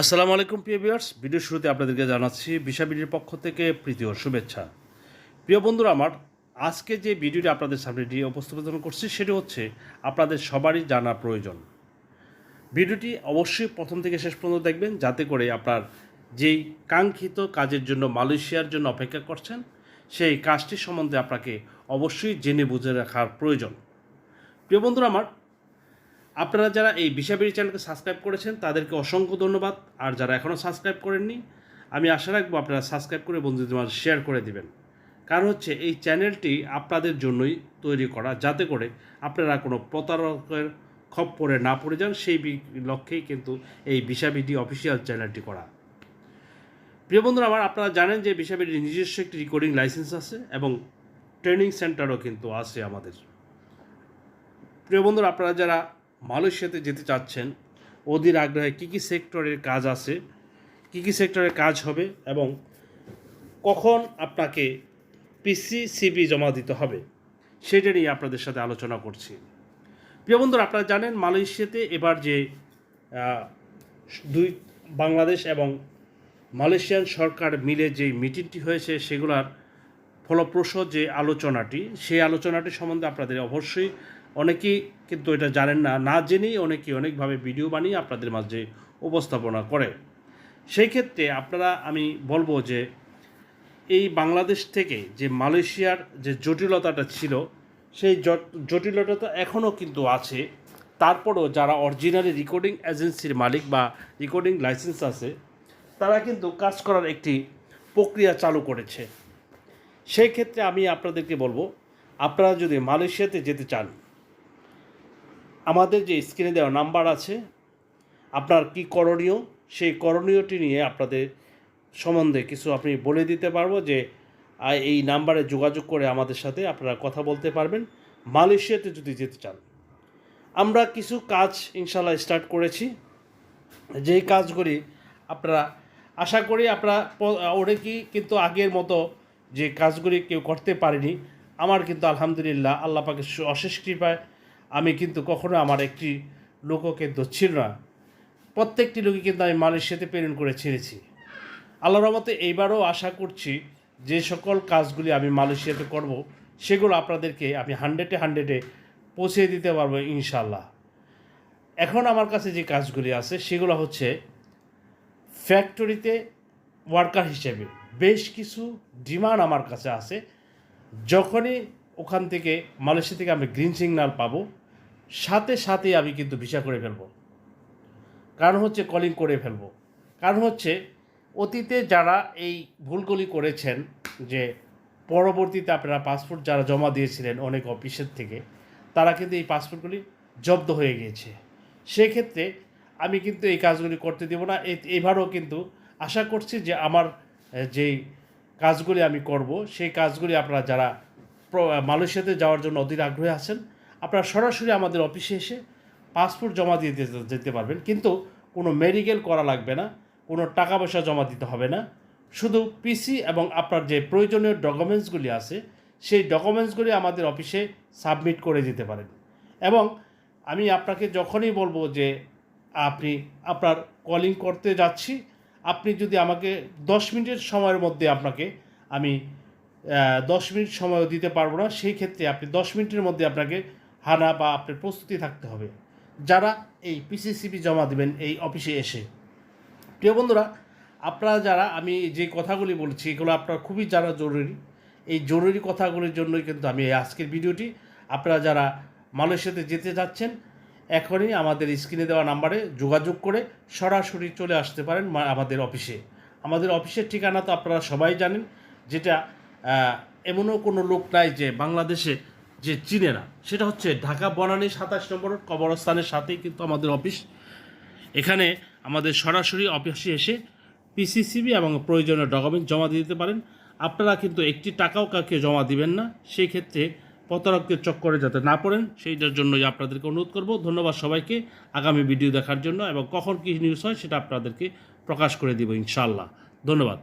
আসসালামু আলাইকুম, প্রিয় ভিউয়ার্স। ভিডিও শুরুতে আপনাদেরকে জানাচ্ছি বিশাবিডির পক্ষ থেকে প্রীতি ও শুভেচ্ছা। প্রিয় বন্ধুরা, আমার আজকে যে ভিডিওটি আপনাদের সামনে দিয়ে উপস্থাপন করছি, সেটি হচ্ছে আপনাদের সবারই জানা প্রয়োজন। ভিডিওটি অবশ্যই প্রথম থেকে শেষ পর্যন্ত দেখবেন, যাতে করে আপনার যেই কাঙ্ক্ষিত কাজের জন্য, মালয়েশিয়ার জন্য অপেক্ষা করছেন, সেই কাজটি সম্বন্ধে আপনাকে অবশ্যই জেনে বুঝে রাখার প্রয়োজন। প্রিয় বন্ধুরা, আমার আপনারা যারা এই বিষাবিড়ি চ্যানেলকে সাবস্ক্রাইব করেছেন, তাদেরকে অসংখ্য ধন্যবাদ। আর যারা এখনও সাবস্ক্রাইব করেননি, আমি আশা রাখব আপনারা সাবস্ক্রাইব করে বন্ধুদের মাঝে শেয়ার করে দিবেন। কারণ হচ্ছে, এই চ্যানেলটি আপনাদের জন্যই তৈরি করা, যাতে করে আপনারা কোনো প্রতারকের খপ্পরে না পড়ে যান, সেই লক্ষ্যেই কিন্তু এই বিষাবিডি অফিসিয়াল চ্যানেলটি করা। প্রিয় বন্ধুরা, আমার আপনারা জানেন যে বিষাবিডির নিজস্ব একটি রেকর্ডিং লাইসেন্স আছে এবং ট্রেনিং সেন্টারও কিন্তু আছে আমাদের। প্রিয় বন্ধুরা, আপনারা যারা মালয়েশিয়াতে যেতে চাচ্ছেন অধীর আগ্রহে কী কী সেক্টরের কাজ আছে, কী কী সেক্টরের কাজ হবে এবং কখন আপনাকে পিসি সিবি জমা দিতে হবে, সেটা নিয়ে আপনাদের সাথে আলোচনা করছি। প্রিয় বন্ধুরা, আপনারা জানেন মালয়েশিয়াতে এবার যে দুই, বাংলাদেশ এবং মালয়েশিয়ান সরকার মিলে যে মিটিংটি হয়েছে, সেগুলার ফলপ্রসূ যে আলোচনাটি, সেই আলোচনাটি সম্বন্ধে আপনাদের অবশ্যই অনেকেই কিন্তু এটা জানেন না না জেনেই অনেকেই অনেকভাবে ভিডিও বানিয়ে আপনাদের মাঝে উপস্থাপনা করে। সেই ক্ষেত্রে আপনারা, আমি বলব যে এই বাংলাদেশ থেকে যে মালয়েশিয়ার যে জটিলতাটা ছিল, সেই জট- জটিলতা এখনও কিন্তু আছে। তারপরও যারা অরিজিনালি রেকর্ডিং এজেন্সির মালিক বা রেকর্ডিং লাইসেন্স আছে, তারা কিন্তু কাজ করার একটি প্রক্রিয়া চালু করেছে। সেই ক্ষেত্রে আমি আপনাদেরকে বলব, আপনারা যদি মালয়েশিয়াতে যেতে চান আমাদের যে স্ক্রিনে দেওয়া নাম্বার আছে, আপনার কি করণীয়? সেই করণীয়টি নিয়ে আপনাদের সম্বন্ধে কিছু আপনি বলে দিতে পারব যে এই নাম্বারে যোগাযোগ করে আমাদের সাথে আপনারা কথা বলতে পারবেন। মালয়েশিয়াতে যদি যেতে চান। আমরা কিছু কাজ ইনশাল্লাহ স্টার্ট করেছি। যেই কাজগুলি আপনারা আশা করি আপনারা অনেকেই কিন্তু আগের মতো যে কাজগুলি কেউ করতে পারেনি, আমার কিন্তু আলহামদুলিল্লাহ সু- অশেষ কৃপায় আমি কিন্তু কখনো আমার একটি লোককে কিন্তু ছিল না। প্রত্যেকটি লোকই কিন্তু আমি মালয়েশিয়াতে প্রেরণ করে ছেড়েছি। আল্লাহ রহমতে এইবারও আশা করছি যে সকল কাজগুলি আমি মালয়েশিয়াতে করব, সেগুলো আপনাদেরকে আমি হান্ড্রেডে হান্ড্রেডে পৌঁছে দিতে পারব ইনশাল্লাহ এখন আমার কাছে যে কাজগুলি আছে, সেগুলো হচ্ছে ফ্যাক্টরিতে ওয়ার্কার হিসেবে বেশ কিছু ডিমান্ড আমার কাছে আছে। যখনই ওখান থেকে মালয়েশিয়া থেকে আমি গ্রিন সিগন্যাল পাবো সাথে সাথে আমি কিন্তু ভিসা করে ফেলব। কারণ হচ্ছে কলিং করে ফেলব। কারণ হচ্ছে অতীতে যারা এই ভুলগুলি করেছেন যে পরবর্তীতে আপনারা পাসপোর্ট যারা জমা দিয়েছিলেন অনেক অফিসের থেকে, তারা কিন্তু এই পাসপোর্টগুলি জব্দ হয়ে গিয়েছে। সেক্ষেত্রে আমি কিন্তু এই কাজগুলি করতে দেবো না। এবারও কিন্তু আশা করছি যে আমার যেই কাজগুলি আমি করব, সেই কাজগুলি আপনারা যারা মালয়েশিয়াতে যাওয়ার জন্য অধীর আগ্রহী আছেন আপনারা সরাসরি আমাদের অফিসে এসে পাসপোর্ট জমা দিয়ে যেতে পারবেন। কিন্তু কোনো মেডিকেল করা লাগবে না, কোনো টাকা পয়সা জমা দিতে হবে না। শুধু পিসি এবং আপনার যে প্রয়োজনীয় ডকুমেন্টসগুলি আছে, সেই ডকুমেন্টসগুলি আমাদের অফিসে সাবমিট করে দিতে পারেন। এবং আমি আপনাকে যখনই বলব যে আপনি, আপনার কলিং করতে যাচ্ছি, আপনি যদি আমাকে দশ মিনিটের সময়ের মধ্যে আপনাকে, আমি দশ মিনিট সময়ও দিতে পারব না, সেই ক্ষেত্রে আপনি দশ মিনিটের মধ্যে আপনাকে হানা বা আপনার প্রস্তুতি থাকতে হবে। যারা এই পিসিসিবি জমা দেবেন এই অফিসে এসে। প্রিয় বন্ধুরা, আপনারা যারা, আমি যে কথাগুলি বলছি, এগুলো আপনার খুবই জানা জরুরি। এই জরুরি কথাগুলির জন্যই কিন্তু আমি এই আজকের ভিডিওটি। আপনারা যারা মালয়েশিয়াতে যেতে যাচ্ছেন এখনই আমাদের স্ক্রিনে দেওয়া নাম্বারে যোগাযোগ করে সরাসরি চলে আসতে পারেন আমাদের অফিসে। আমাদের অফিসের ঠিকানা তো আপনারা সবাই জানেন, যেটা এমনও কোনো লোক নাই যে বাংলাদেশে যে চিনে না সেটা হচ্ছে ঢাকা বনানী সাতাশ নম্বর কবরস্থানের সাথেই কিন্তু আমাদের অফিস। এখানে আমাদের সরাসরি অফিসে এসে পিসিসিবি এবং প্রয়োজনীয় ডকুমেন্ট জমা দিতে পারেন। আপনারা কিন্তু একটি টাকাও কাউকে জমা দিবেন না, সেই ক্ষেত্রে প্রতারকদের চক্করে যাতে না পড়েন, সেইটার জন্যই আপনাদেরকে অনুরোধ করব। ধন্যবাদ সবাইকে আগামী ভিডিও দেখার জন্য এবং কখন কী নিউজ হয় সেটা আপনাদেরকে প্রকাশ করে দিব ইনশাআল্লাহ। ধন্যবাদ।